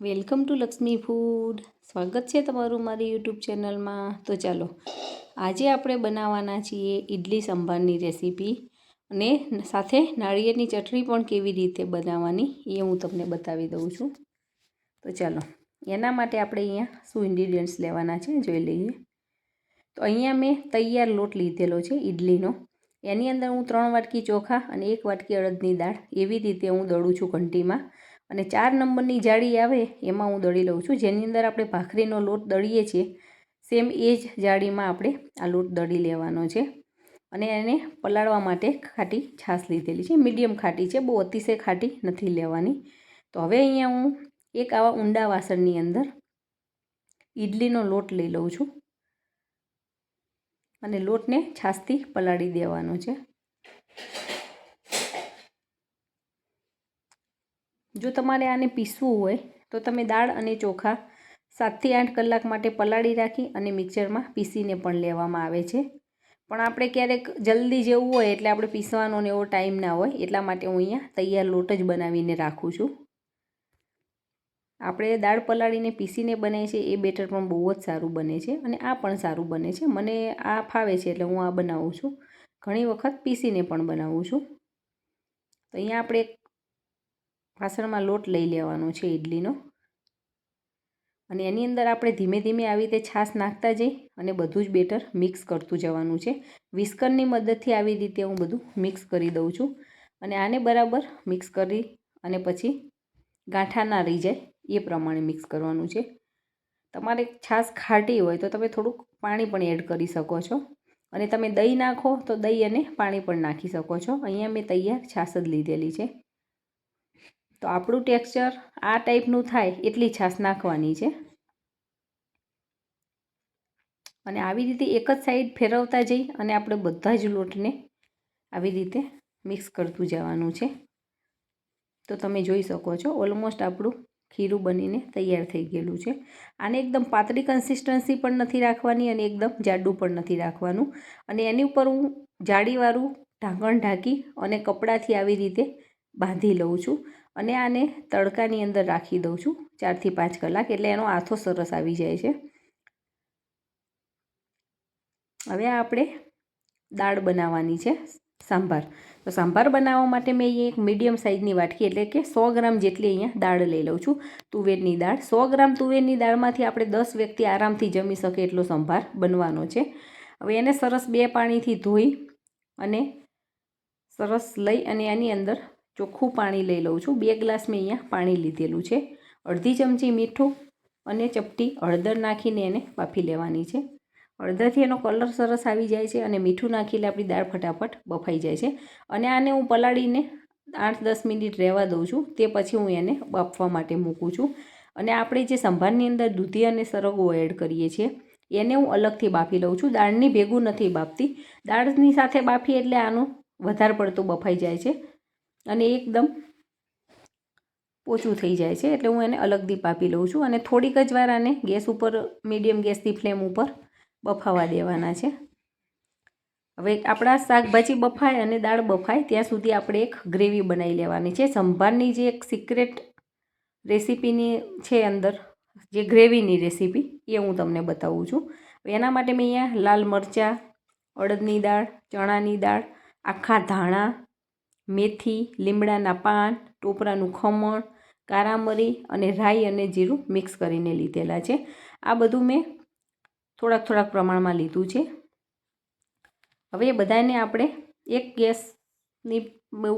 Welcome to Lakshmi food. સ્વાગત છે તમારું મારી યુટ્યુબ ચેનલમાં. તો ચાલો, આજે આપણે બનાવવાના છીએ ઇડલી સંભારની રેસીપી અને સાથે નાળિયેરની ચટણી પણ કેવી રીતે બનાવવાની એ હું તમને બતાવી દઉં છું. તો ચાલો, એના માટે આપણે અહીંયા શું ઇન્ગ્રીડિયન્ટ્સ લેવાના છે જોઈ લઈએ. તો અહીંયા મેં તૈયાર લોટ લીધેલો છે ઇડલીનો એની અંદર હું ત્રણ વાટકી ચોખા અને એક વાટકી અડદની દાળ એવી રીતે હું દળું છું ઘંટીમાં. અને ચાર નંબરની જાળી આવે, એમાં હું દળી લઉં છું. જેની અંદર આપણે ભાખરીનો લોટ દળીએ છીએ, સેમ એ જ જાળીમાં આપણે આ લોટ દળી લેવાનો છે. અને એને પલાળવા માટે ખાટી છાશ લીધેલી છે. મીડિયમ ખાટી છે, બહુ અતિશય ખાટી નથી લેવાની. તો હવે અહીંયા હું એક આવા ઊંડા વાસણની અંદર ઇડલીનો લોટ લઈ લઉં છું. અને લોટને છાશથી પલાળી દેવાનો છે. જો તમારે આને પીસવું હોય, તો તમે દાળ અને ચોખા સાતથી આઠ કલાક માટે પલાળી રાખી અને મિક્સરમાં પીસીને પણ લેવામાં આવે છે. પણ આપણે ક્યારેક જલ્દી જેવું હોય એટલે આપણે પીસવાનો ને એવો ટાઈમ ના હોય, એટલા માટે હું અહીંયા તૈયાર લોટ જ બનાવીને રાખું છું. આપણે દાળ પલાળીને પીસીને બને છે, એ બેટર પણ બહુ જ સારું બને છે અને આ પણ સારું બને છે. મને આ ફાવે છે એટલે હું આ બનાવું છું. ઘણી વખત પીસીને પણ બનાવું છું. તો અહીંયા આપણે વાસણમાં લોટ લઈ લેવાનો છે ઇડલીનો અને એની અંદર આપણે ધીમે ધીમે આવી રીતે છાશ નાખતા જઈ અને બધું જ બેટર મિક્સ કરતું જવાનું છે. વિસ્કરની મદદથી આવી રીતે હું બધું મિક્સ કરી દઉં છું. અને આને બરાબર મિક્સ કરી અને પછી ગાંઠા ના રહી જાય એ પ્રમાણે મિક્સ કરવાનું છે. તમારે છાશ ખાટી હોય તો તમે થોડુંક પાણી પણ એડ કરી શકો છો. અને તમે દહીં નાખો તો દહીં અને પાણી પણ નાખી શકો છો. અહીંયા મેં તૈયાર છાશ જ લીધેલી છે. તો આપણું ટેક્સચર આ ટાઈપનું થાય એટલી છાશ નાખવાની છે. અને આવી રીતે એક જ સાઈડ ફેરવતા જઈ અને આપણે બધા જ લોટને આવી રીતે મિક્સ કરતું જવાનું છે. તો તમે જોઈ શકો છો ઓલમોસ્ટ આપણું ખીરું બનીને તૈયાર થઈ ગયેલું છે. આને એકદમ પાતળી કન્સિસ્ટન્સી પણ નથી રાખવાની અને એકદમ જાડું પણ નથી રાખવાનું. અને એની ઉપર હું જાળીવાળું ઢાંકણ ઢાંકી અને કપડાથી આવી રીતે બાંધી લઉં છું. અને આને તડકાની અંદર રાખી દઉં છું ચારથી પાંચ કલાક, એટલે એનો આથો સરસ આવી જાય છે. હવે આપણે દાળ બનાવવાની છે સાંભાર. તો સાંભાર બનાવવા માટે મેં અહીંયા એક મીડિયમ સાઇઝની વાટકી, એટલે કે સો ગ્રામ જેટલી અહીંયા દાળ લઈ લઉં છું, તુવેરની દાળ. સો ગ્રામ તુવેરની દાળમાંથી આપણે દસ વ્યક્તિ આરામથી જમી શકે એટલો સંભાર બનવાનો છે. હવે એને સરસ બે પાણીથી ધોઈ અને સરસ લઈ અને એની અંદર ચોખ્ખું પાણી લઈ લઉં છું. બે ગ્લાસ મેં અહીંયા પાણી લીધેલું છે. અડધી ચમચી મીઠું અને ચપટી હળદર નાખીને એને બાફી લેવાની છે. હળદરથી એનો કલર સરસ આવી જાય છે અને મીઠું નાખીને આપણી દાળ ફટાફટ બફાઈ જાય છે. અને આને હું પલાળીને આઠ દસ મિનિટ રહેવા દઉં છું. તે પછી હું એને બાફવા માટે મૂકું છું. અને આપણે જે સંભારની અંદર દૂધી અને સરગવો એડ કરીએ છીએ, એને હું અલગથી બાફી લઉં છું. દાળની ભેગું નથી બાફતી. દાળની સાથે બાફી એટલે આનું વધારે પડતું બફાઈ જાય છે. અને એકદમ પોચું થઈ જાય છે, એટલે હું એને અલગ દીપ આપી લઉં છું અને થોડીક જ વાર આને ગેસ ઉપર, મીડિયમ ગેસની ફ્લેમ ઉપર બફાવા દેવાના છે. હવે આપણા શાકભાજી બફાય અને દાળ બફાય, ત્યાં સુધી આપણે એક ગ્રેવી બનાવી લેવાની છે. સંભારની જે એક સિક્રેટ રેસીપીની છે અંદર, જે ગ્રેવીની રેસીપી, એ હું તમને બતાવું છું. એના માટે મેં અહીંયા લાલ મરચાં, અડદની દાળ, ચણાની દાળ, આખા ધાણા મેથી, લીમડાના પાન, ટોપરાનું ખમણ કારામરી અને રાઈ અને જીરું મિક્સ કરીને લીધેલા છે. આ બધું મેં થોડાક થોડાક પ્રમાણમાં લીધું છે. હવે બધાને આપણે એક ગેસની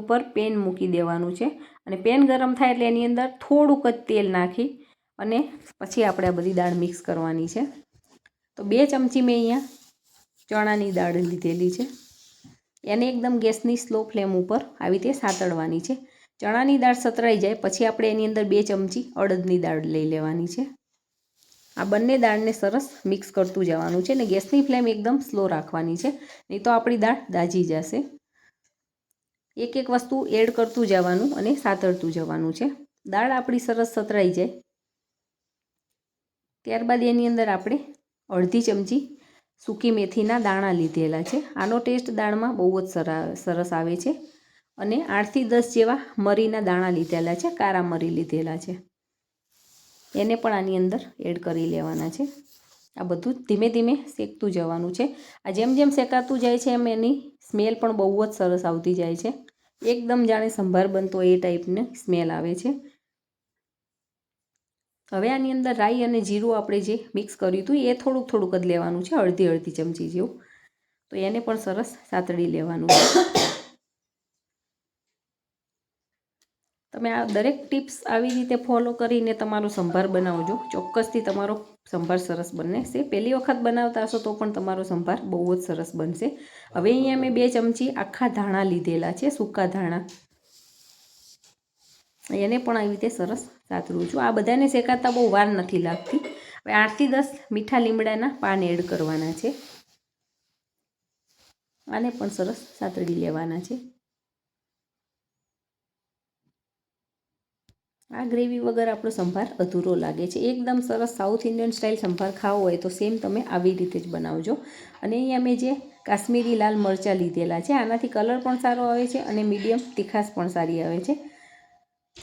ઉપર પેન મૂકી દેવાનું છે અને પેન ગરમ થાય એટલે એની અંદર થોડુંક જ તેલ નાખી અને પછી આપણે આ બધી દાળ મિક્સ કરવાની છે. તો બે ચમચી મેં અહીંયા ચણાની દાળ લીધેલી છે. એને એકદમ ગેસની સ્લો ફ્લેમ ઉપર આવી રીતે સાતળવાની છે. ચણાની દાળ સતરાઈ જાય, પછી આપણે એની અંદર બે ચમચી અડદની દાળ લઈ લેવાની છે. આ બંને દાળને સરસ મિક્સ કરતું જવાનું છે અને ગેસની ફ્લેમ એકદમ સ્લો રાખવાની છે. નહીં તો આપણી દાળ દાજી જશે. એક એક વસ્તુ એડ કરતું જવાનું અને સાતળતું જવાનું છે. દાળ આપણી સરસ સતરાઈ જાય. ત્યારબાદ એની અંદર આપણે અડધી ચમચી સૂકી મેથીના દાણા લીધેલા છે. આનો ટેસ્ટ દાળમાં બહુ જ સરસ આવે છે અને આઠથી દસ જેવા મરીના દાણા લીધેલા છે, કારા મરી લીધેલા છે. એને પણ આની અંદર એડ કરી લેવાના છે. આ બધું ધીમે ધીમે શેકતું જવાનું છે. આ જેમ જેમ શેકાતું જાય છે એમ એની સ્મેલ પણ બહુ જ સરસ આવતી જાય છે. એકદમ જાણે સંભાર બનતો એ ટાઈપની સ્મેલ આવે છે. હવે આની અંદર રાઈ અને જીરું આપણે જે મિક્સ કર્યું હતું, એ થોડુંક થોડુંક જ લેવાનું છે, અડધી અડધી ચમચી જેવું. તો એને પણ સરસ સાતડી લેવાનું છે. તમે આ દરેક ટિપ્સ આવી રીતે ફોલો કરીને તમારો સંભાર બનાવજો. ચોક્કસથી તમારો સંભાર સરસ બનશે. પહેલી વખત બનાવતા હશો તો પણ તમારો સંભાર બહુ જ સરસ બનશે. હવે અહીંયા મેં બે ચમચી આખા ધાણા લીધેલા છે, સૂકા ધાણા. એને પણ આવી રીતે સરસ સાતરું છું. આ બધાને શેકાતા બહુ વાર નથી લાગતી. હવે આઠથી દસ મીઠા લીમડાના પાન એડ કરવાના છે. આને પણ સરસ સાતડી લેવાના છે. આ ગ્રેવી વગર આપણો સંભાર અધૂરો લાગે છે. એકદમ સરસ સાઉથ ઇન્ડિયન સ્ટાઇલ સંભાર ખાવો હોય તો સેમ તમે આવી રીતે જ બનાવજો. અને અહીંયા મેં જે કાશ્મીરી લાલ મરચાં લીધેલા છે, આનાથી કલર પણ સારો આવે છે અને મીડિયમ તીખાશ પણ સારી આવે છે.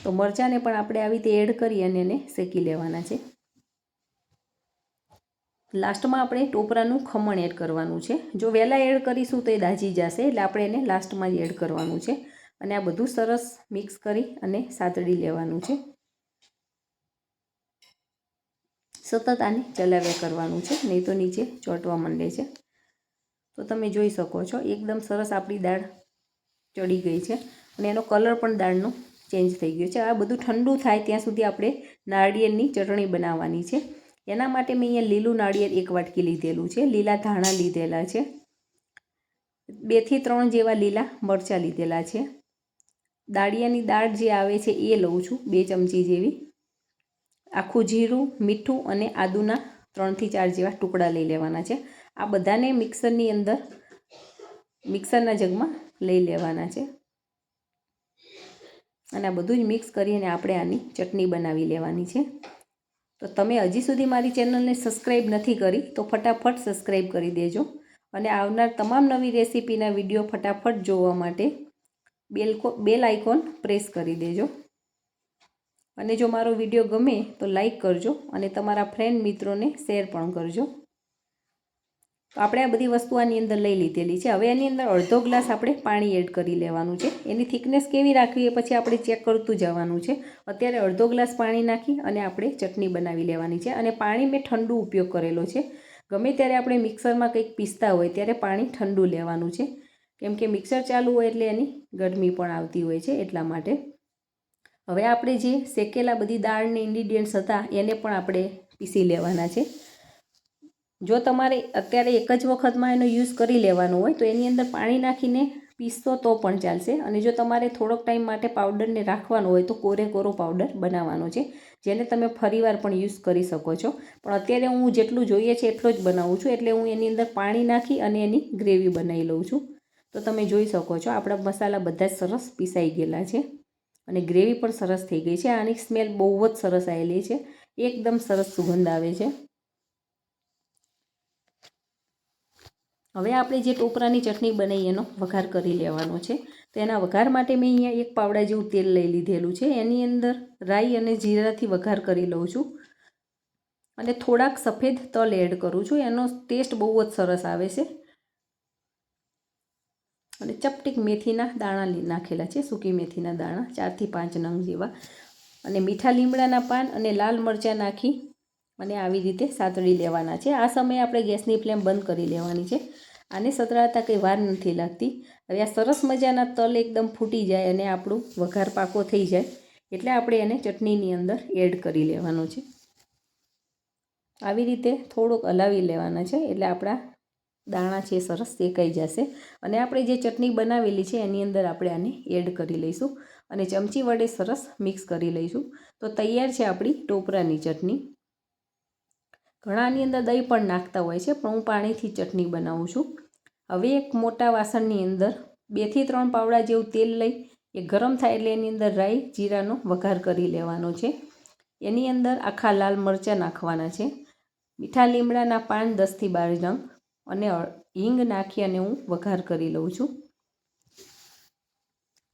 તો મરચાંને પણ આપણે આવી રીતે એડ કરી અને એને શેકી લેવાના છે. લાસ્ટમાં આપણે ટોપરાનું ખમણ એડ કરવાનું છે. જો વહેલા એડ કરીશું તો એ દાજી જશે, એટલે આપણે એને લાસ્ટમાં જ એડ કરવાનું છે. અને આ બધું સરસ મિક્સ કરી અને સાતડી લેવાનું છે. સતત આને ચલાવ્યા કરવાનું છે, નહીં તો નીચે ચોંટવા માંડે છે. તો તમે જોઈ શકો છો, એકદમ સરસ આપણી દાળ ચડી ગઈ છે. અને એનો કલર પણ દાળનો ચેન્જ થઈ ગયો છે. આ બધું ઠંડુ થાય ત્યાં સુધી આપણે નાળિયેરની ચટણી બનાવવાની છે. એના માટે મેં અહીંયા લીલું નાળિયેર એક વાટકી લીધેલું છે. લીલા ધાણા લીધેલા છે. બેથી ત્રણ જેવા લીલા મરચાં લીધેલા છે. દાળિયાની દાળ જે આવે છે એ લઉં છું, બે ચમચી જેવી. આખું જીરું, મીઠું અને આદુના ત્રણથી ચાર જેવા ટુકડા લઈ લેવાના છે. આ બધાને મિક્સરની અંદર, મિક્સરના જગમાં લઈ લેવાના છે. અને આ બધું જ મિક્સ કરીને આપણે આની ચટણી બનાવી લેવાની છે. તો તમે હજી સુધી મારી ચેનલને સબસ્ક્રાઈબ નથી કરી, તો ફટાફટ સબસ્ક્રાઈબ કરી દેજો. અને આવનાર તમામ નવી રેસીપીના વીડિયો ફટાફટ જોવા માટે બેલ બેલ આઇકોન પ્રેસ કરી દેજો. અને જો મારો વીડિયો ગમે તો લાઈક કરજો અને તમારા ફ્રેન્ડ મિત્રોને શેર પણ કરજો. તો આપણે આ બધી વસ્તુ આની અંદર લઈ લીધેલી છે. હવે એની અંદર અડધો ગ્લાસ આપણે પાણી એડ કરી લેવાનું છે. એની થિકનેસ કેવી રાખવી એ પછી આપણે ચેક કરતું જવાનું છે. અત્યારે અડધો ગ્લાસ પાણી નાખી અને આપણે ચટણી બનાવી લેવાની છે. અને પાણી મેં ઠંડુ ઉપયોગ કરેલો છે. ગમે ત્યારે આપણે મિક્સરમાં કંઈક પીસતા હોય ત્યારે પાણી ઠંડુ લેવાનું છે. કેમ કે મિક્સર ચાલુ હોય એટલે એની ગરમી પણ આવતી હોય છે એટલા માટે. હવે આપણે જે શેકેલા બધી દાળને ઇન્ગ્રીડિયન્ટ્સ હતા એને પણ આપણે પીસી લેવાના છે. જો તમારે અત્યારે એક જ વખતમાં એનો યુઝ કરી લેવાનો હોય, તો એની અંદર પાણી નાખીને પીસતો તો પણ ચાલશે. અને જો તમારે થોડોક ટાઈમ માટે પાવડરને રાખવાનો હોય, તો કોરે કોરો પાવડર બનાવવાનો છે, જેને તમે ફરીવાર પણ યુઝ કરી શકો છો. પણ અત્યારે હું જેટલું જોઈએ છે એટલો જ બનાવું છું, એટલે હું એની અંદર પાણી નાખી અને એની ગ્રેવી બનાવી લઉં છું. તો તમે જોઈ શકો છો, આપણા મસાલા બધા જ સરસ પીસાઈ ગયેલા છે. અને ગ્રેવી પણ સરસ થઈ ગઈ છે. આની સ્મેલ બહુ જ સરસ આવેલી છે. એકદમ સરસ સુગંધ આવે છે. હવે આપણે જે ટોપરાની ચટણી બનાવી એનો વઘાર કરી લેવાનો છે. તો એના વઘાર માટે મેં અહીંયા એક પાવડા જેવું તેલ લઈ લીધેલું છે. એની અંદર રાઈ અને જીરાથી વઘાર કરી લઉં છું. અને થોડાક સફેદ તલ એડ કરું છું. એનો ટેસ્ટ બહુ જ સરસ આવે છે. અને ચપટીક મેથીના દાણા નાખેલા છે. સૂકી મેથીના દાણા, ચારથી પાંચ નંગ જેવા. અને મીઠા લીમડાના પાન અને લાલ મરચાં નાખી અને આવી રીતે સાતળી લેવાના છે. આ સમયે આપણે ગેસની ફ્લેમ બંધ કરી લેવાની છે. આને સતળાતા કંઈ વાર નથી લાગતી. હવે આ સરસ મજાના તલ એકદમ ફૂટી જાય અને આપણું વઘાર પાકો થઈ જાય. એટલે આપણે એને ચટણીની અંદર એડ કરી લેવાનું છે. આવી રીતે થોડોક હલાવી લેવાના છે. એટલે આપણા દાણા છે સરસ શેકાઈ જશે. અને આપણે જે ચટણી બનાવેલી છે એની અંદર આપણે આને એડ કરી લઈશું. અને ચમચી વડે સરસ મિક્સ કરી લઈશું. તો તૈયાર છે આપણી ટોપરાની ચટણી. ઘણાની અંદર દહીં પણ નાખતા હોય છે, પણ હું પાણીથી ચટણી બનાવું છું. હવે એક મોટા વાસણની અંદર બેથી ત્રણ પાવડા જેવું તેલ લઈ, એ ગરમ થાય એટલે એની અંદર રાઈ, જીરાનો વઘાર કરી લેવાનો છે. એની અંદર આખા લાલ મરચાં નાખવાના છે. મીઠા લીમડાના પાન દસથી બાર રંગ અને હિંગ નાખી અને હું વઘાર કરી લઉં છું.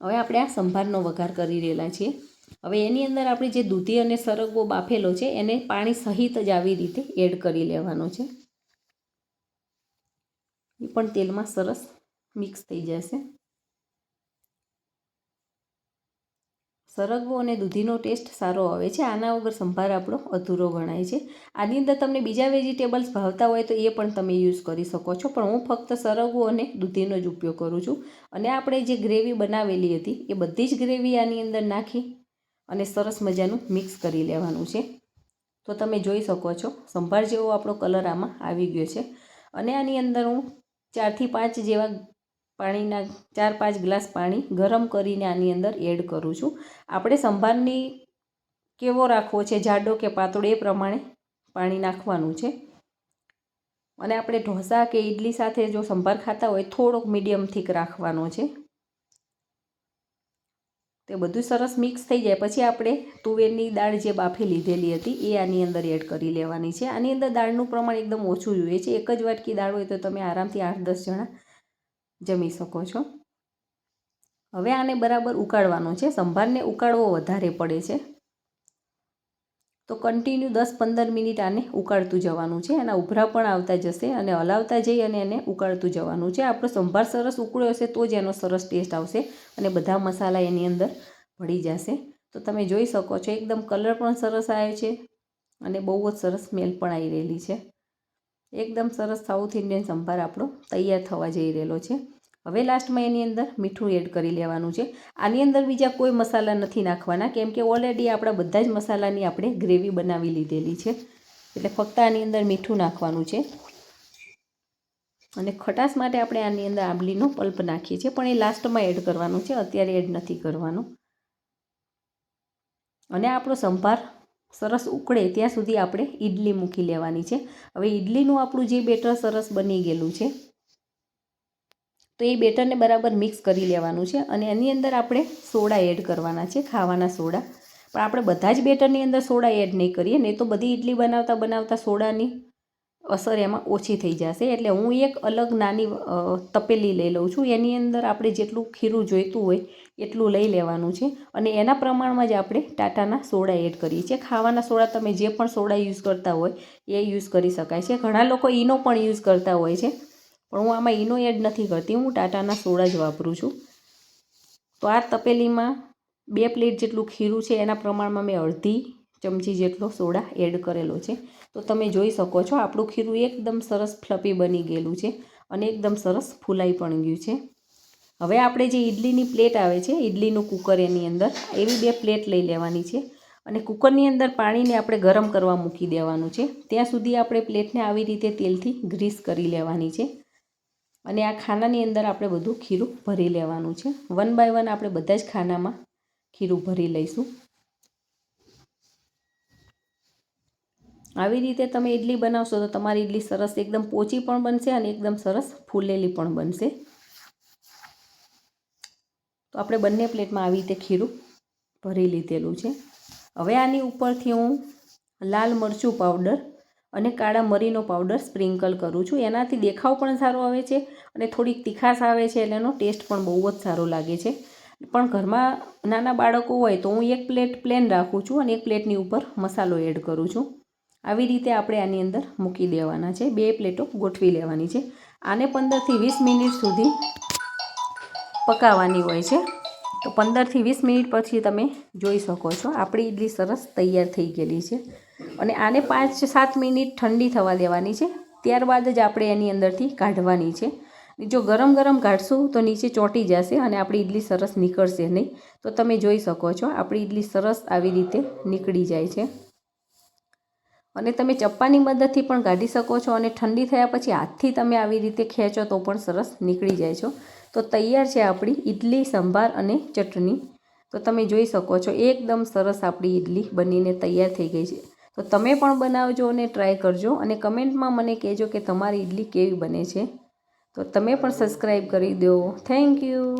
હવે આપણે આ સંભારનો વઘાર કરી રહેલા છીએ. હવે એની અંદર આપણે જે દૂધી અને સરગવો બાફેલો છે, એને પાણી સહિત જ આવી રીતે એડ કરી લેવાનો છે. એ પણ તેલમાં સરસ મિક્સ થઈ જશે. સરગવો અને દૂધીનો ટેસ્ટ સારો આવે છે. આના વગર સંભાર આપણો અધૂરો ગણાય છે. આની અંદર તમને બીજા વેજીટેબલ્સ ભાવતા હોય તો એ પણ તમે યુઝ કરી શકો છો. પણ હું ફક્ત સરગવો અને દૂધીનો જ ઉપયોગ કરું છું. અને આપણે જે ગ્રેવી બનાવેલી હતી, એ બધી જ ગ્રેવી આની અંદર નાખી. અને સરસ મજાનું મિક્સ કરી લેવાનું છે. તો તમે જોઈ શકો છો, સંભાર જેવો આપણો કલર આમાં આવી ગયો છે. અને આની અંદર હું ચારથી પાંચ જેવા પાણીના, ચાર પાંચ ગ્લાસ પાણી ગરમ કરીને આની અંદર એડ કરું છું. આપણે સંભારની કેવો રાખવો છે, જાડો કે પાતળો, એ પ્રમાણે પાણી નાખવાનું છે. અને આપણે ઢોસા કે ઇડલી સાથે જો સંભાર ખાતા હોય, થોડોક મીડિયમ થીક રાખવાનો છે. તે બધું સરસ મિક્સ થઈ જાય. પછી આપણે તુવેરની દાળ જે બાફી લીધેલી હતી, એ આની અંદર એડ કરી લેવાની છે. આની અંદર દાળનું પ્રમાણ એકદમ ઓછું જોઈએ છે. એક જ વાટકી દાળ હોય તો તમે આરામથી આઠ દસ જણા જમી શકો છો. હવે આને બરાબર ઉકાળવાનો છે. સંભારને ઉકાળવો વધારે પડે છે. તો કન્ટિન્યુ દસ પંદર મિનિટ આને ઉકાળતું જવાનું છે. એના ઉભરા પણ આવતા જશે અને હલાવતા જઈ અને એને ઉકાળતું જવાનું છે. આપણો સંભાર સરસ ઉકળ્યો હશે તો જ એનો સરસ ટેસ્ટ આવશે અને બધા મસાલા એની અંદર ભળી જશે. તો તમે જોઈ શકો છો, એકદમ કલર પણ સરસ આવે છે અને બહુ જ સરસ સ્મેલ પણ આવી રહેલી છે. એકદમ સરસ સાઉથ ઇન્ડિયન સંભાર આપણો તૈયાર થવા જઈ રહેલો છે. હવે લાસ્ટમાં એની અંદર મીઠું એડ કરી લેવાનું છે. આની અંદર બીજા કોઈ મસાલા નથી નાખવાના, કેમ કે ઓલરેડી આપણા બધા જ મસાલાની આપણે ગ્રેવી બનાવી લીધેલી છે. એટલે ફક્ત આની અંદર મીઠું નાખવાનું છે. અને ખટાશ માટે આપણે આની અંદર આંબલીનો પલ્પ નાખીએ છીએ, પણ એ લાસ્ટમાં એડ કરવાનું છે, અત્યારે એડ નથી કરવાનું. અને આપણો સંભાર સરસ ઉકળે ત્યાં સુધી આપણે ઈડલી મૂકી લેવાની છે. હવે ઈડલીનું આપણું જે બેટર સરસ બની ગયેલું છે. તો એ બેટરને બરાબર મિક્સ કરી લેવાનું છે અને એની અંદર આપણે સોડા એડ કરવાના છે, ખાવાના સોડા. પણ આપણે બધા જ બેટરની અંદર સોડા એડ નહીં કરીએ, નહીં તો બધી ઇડલી બનાવતા બનાવતા સોડાની અસર એમાં ઓછી થઈ જશે. એટલે હું એક અલગ નાની તપેલી લઈ લઉં છું. એની અંદર આપણે જેટલું ખીરું જોઈતું હોય એટલું લઈ લેવાનું છે અને એના પ્રમાણમાં જ આપણે ટાટાના સોડા એડ કરીએ છીએ. ખાવાના સોડા તમે જે પણ સોડા યુઝ કરતા હોય એ યુઝ કરી શકાય છે. ઘણા લોકો ઈનો પણ યુઝ કરતા હોય છે. પણ હું આમાં ઈનો એડ નથી કરતી. હું ટાટાના સોડા જ વાપરું છું. તો આ તપેલીમાં બે પ્લેટ જેટલું ખીરું છે, એના પ્રમાણમાં મેં અડધી ચમચી જેટલો સોડા એડ કરેલો છે. તો તમે જોઈ શકો છો, આપણું ખીરું એકદમ સરસ ફ્લપી બની ગયેલું છે અને એકદમ સરસ ફૂલાઈ પણ ગયું છે. હવે આપણે જે ઇડલીની પ્લેટ આવે છે ઇડલીનું કુકર એની અંદર, એવી બે પ્લેટ લઈ લેવાની છે. અને કુકરની અંદર પાણીને આપણે ગરમ કરવા મૂકી દેવાનું છે. ત્યાં સુધી આપણે પ્લેટને આવી રીતે તેલથી ગ્રીસ કરી લેવાની છે. અને આ ખાનાની અંદર આપણે બધું ખીરું ભરી લેવાનું છે. વન બાય વન આપણે બધા જ ખાનામાં ખીરું ભરી લઈશું. આવી રીતે તમે ઇડલી બનાવશો તો તમારી ઇડલી સરસ એકદમ પોચી પણ બનશે અને એકદમ સરસ ફૂલેલી પણ બનશે. તો આપણે બંને પ્લેટમાં આવી રીતે ખીરું ભરી લીધેલું છે. હવે આની ઉપરથી હું લાલ મરચું પાવડર અને કાળા મરીનો પાવડર સ્પ્રિંકલ કરું છું. એનાથી દેખાવ પણ સારો આવે છે અને થોડીક તીખાશ આવે છે એટલે એનો ટેસ્ટ પણ બહુ જ સારો લાગે છે. પણ ઘરમાં નાના બાળકો હોય તો હું એક પ્લેટ પ્લેન રાખું છું અને એક પ્લેટની ઉપર મસાલો એડ કરું છું. આવી રીતે આપણે આની અંદર મૂકી દેવાના છે. બે પ્લેટો ગોઠવી લેવાની છે. આને પંદરથી વીસ મિનિટ સુધી પકાવવાની હોય છે. તો પંદરથી વીસ મિનિટ પછી તમે જોઈ શકો છો. આપણી ઇડલી સરસ તૈયાર થઈ ગયેલી છે. અને આને પાંચ સાત મિનિટ ઠંડી થવા દેવાની છે. ત્યારબાદ જ આપણે એની અંદરથી કાઢવાની છે. જો ગરમ ગરમ કાઢશું તો નીચે ચોંટી જશે અને આપણી ઇડલી સરસ નીકળશે નહીં. તો તમે જોઈ શકો છો, આપણી ઇડલી સરસ આવી રીતે નીકળી જાય છે. અને તમે ચપ્પાની મદદથી પણ કાઢી શકો છો અને ઠંડી થયા પછી હાથથી તમે આવી રીતે ખેંચો તો પણ સરસ નીકળી જાય છો. તો તૈયાર છે આપણી ઇડલી સંભાર અને ચટણી. તો તમે જોઈ શકો છો, એકદમ સરસ આપણી ઇડલી બનીને તૈયાર થઈ ગઈ છે. તો તમે પણ બનાવજો અને ટ્રાય કરજો અને કમેન્ટમાં મને કહેજો કે તમારી ઇડલી કેવી બને છે. તો તમે પણ સબસ્ક્રાઈબ કરી દો. Thank you